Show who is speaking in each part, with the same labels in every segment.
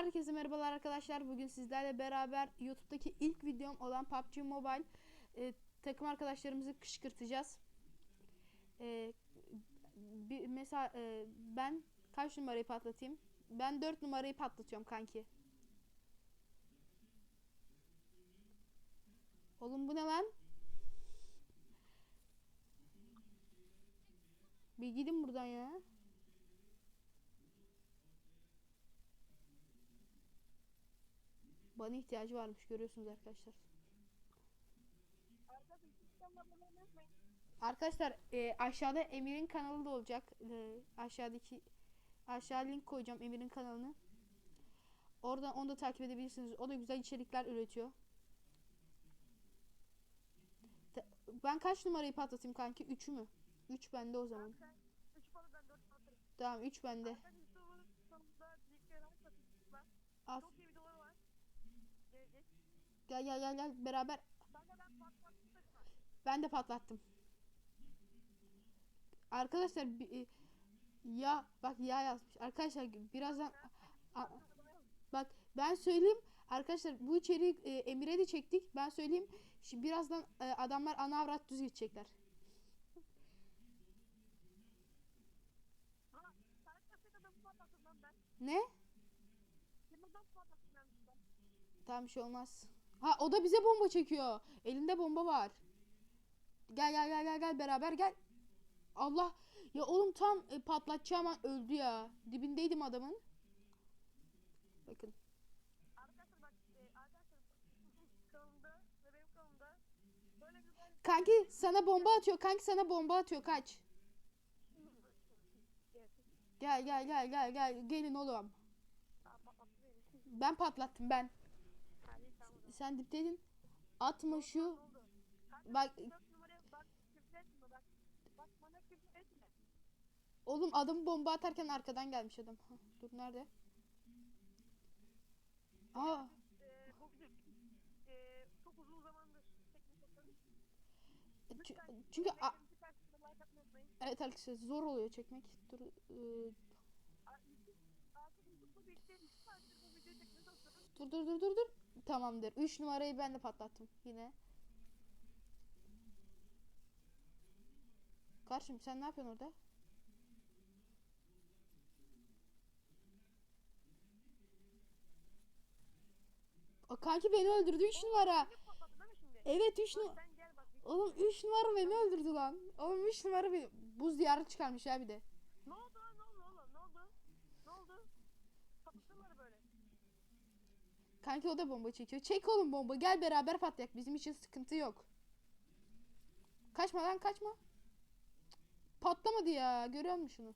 Speaker 1: Herkese merhabalar arkadaşlar. Bugün sizlerle beraber YouTube'daki ilk videom olan PUBG Mobile e, takım arkadaşlarımızı kışkırtacağız. E, bir, mesela e, ben kaç numarayı patlatayım? Ben 4 numarayı patlatıyorum kanki. Oğlum bu ne lan? Bir gidin buradan ya. Bana ihtiyacı varmış görüyorsunuz arkadaşlar. Arkadaşlar e, aşağıda Emir'in kanalı da olacak. E, aşağıdaki aşağı link koyacağım Emir'in kanalını. Oradan onu da takip edebilirsiniz. O da güzel içerikler üretiyor. Ben kaç numarayı patlatayım kanki? 3'ü mü? 3 bende o zaman.
Speaker 2: Sen 3 balı ben 4 balı.
Speaker 1: Tamam 3 bende.
Speaker 2: Yusuf'un sonunda
Speaker 1: Gel gel gel gel beraber.
Speaker 2: Ben
Speaker 1: de patlattım. Arkadaşlar e, ya bak ya yazmış. Arkadaşlar birazdan bak ben söyleyeyim arkadaşlar bu içeriği e, Emir'e de çektik. Ben söyleyeyim. Şimdi birazdan e, adamlar ana avrat düz gidecekler. Ne? Tamam bir şey olmaz. Ha o da bize bomba çekiyor. Elinde bomba var. Gel gel gel gel gel beraber gel. Allah ya oğlum tam e, patlatacağım an öldü ya. Dibindeydim adamın. Bakın. Kanki sana bomba atıyor. Kanki sana bomba atıyor. Kaç. Gel gel gel gel gel. Gelin oğlum. Ben patlattım ben.
Speaker 2: Hadi tamam. o zaman.
Speaker 1: Sen dipteydin. Atma şu. Bak-. Oğlum adamı bomba atarken arkadan gelmiş adam. Hah, dur nerede? Aa. Çünkü a- evet arkadaşlar zor oluyor çekmek. Dur.
Speaker 2: çalışıyoruz.
Speaker 1: dur dur dur dur dur. Tamamdır. 3 numarayı ben de patlattım yine. Karşım sen ne yapıyorsun orada? O kanki beni öldürdü 3 numara.
Speaker 2: Şimdi?
Speaker 1: Evet 3
Speaker 2: Bak
Speaker 1: numara.
Speaker 2: bir-
Speaker 1: Oğlum 3 numara beni öldürdü lan. Oğlum 3 numara beni buz diyarı çıkarmış ya bir de.
Speaker 2: Ne oldu lan ne oldu oğlum ne oldu? Ne oldu? Patlatırlar böyle.
Speaker 1: Kanki o da bomba çekiyor. Çek oğlum bomba. Gel beraber patlayak. Bizim için sıkıntı yok. Kaçma lan kaçma. Patlamadı ya. Görüyor musun şunu?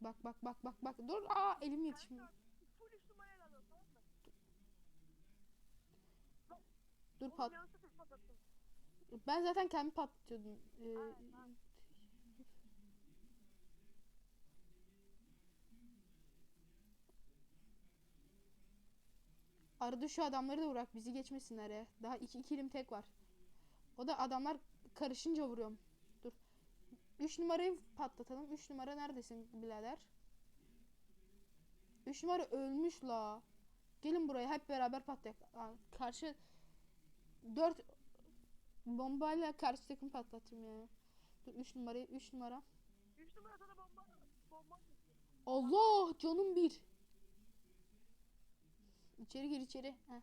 Speaker 1: Bak bak bak bak bak. Dur. Aa elim yetişmiyor. Dur pat. Ben zaten kendi patlatıyordum. Ee, Arada şu adamları da bırak. Bizi geçmesinler ya. Daha iki, iki elim tek var. O da adamlar karışınca vuruyorum. Dur. 3 numarayı patlatalım. 3 numara neredesin birader? 3 numara ölmüş la. Gelin buraya hep beraber patlayak. Aa, Karşı 4 bombayla karşı takım patlatırım ya. Dur 3 numarayı 3 numara.
Speaker 2: Üç numara sana bomba bomba.
Speaker 1: Allah canım bir. İçeri gir içeri. Heh.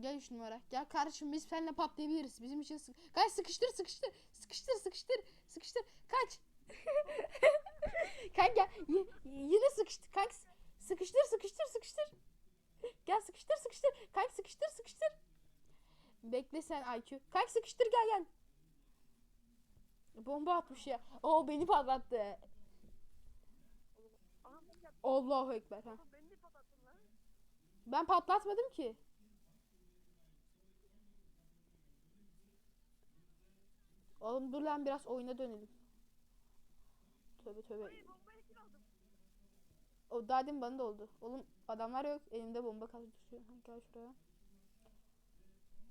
Speaker 1: Gel 3 numara. Gel kardeşim biz seninle patlayabiliriz. Bizim için sık. Kaç sıkıştır sıkıştır. Sıkıştır sıkıştır. Sıkıştır. Kaç. Kanka yine sıkıştır. Kanka sıkıştır sıkıştır sıkıştır. Gel sıkıştır sıkıştır. Kanka sıkıştır sıkıştır. Bekle sen IQ. Kanka sıkıştır gel gel. Bomba atmış ya. O beni patlattı. Allahu ekber ha.
Speaker 2: Oğlum beni de patlattın lan.
Speaker 1: Ben patlatmadım ki. Oğlum dur lan biraz oyuna dönelim. Tövbe tövbe. O demin bana da oldu. Oğlum adamlar yok. Elimde bomba kaldı. Gel şuraya.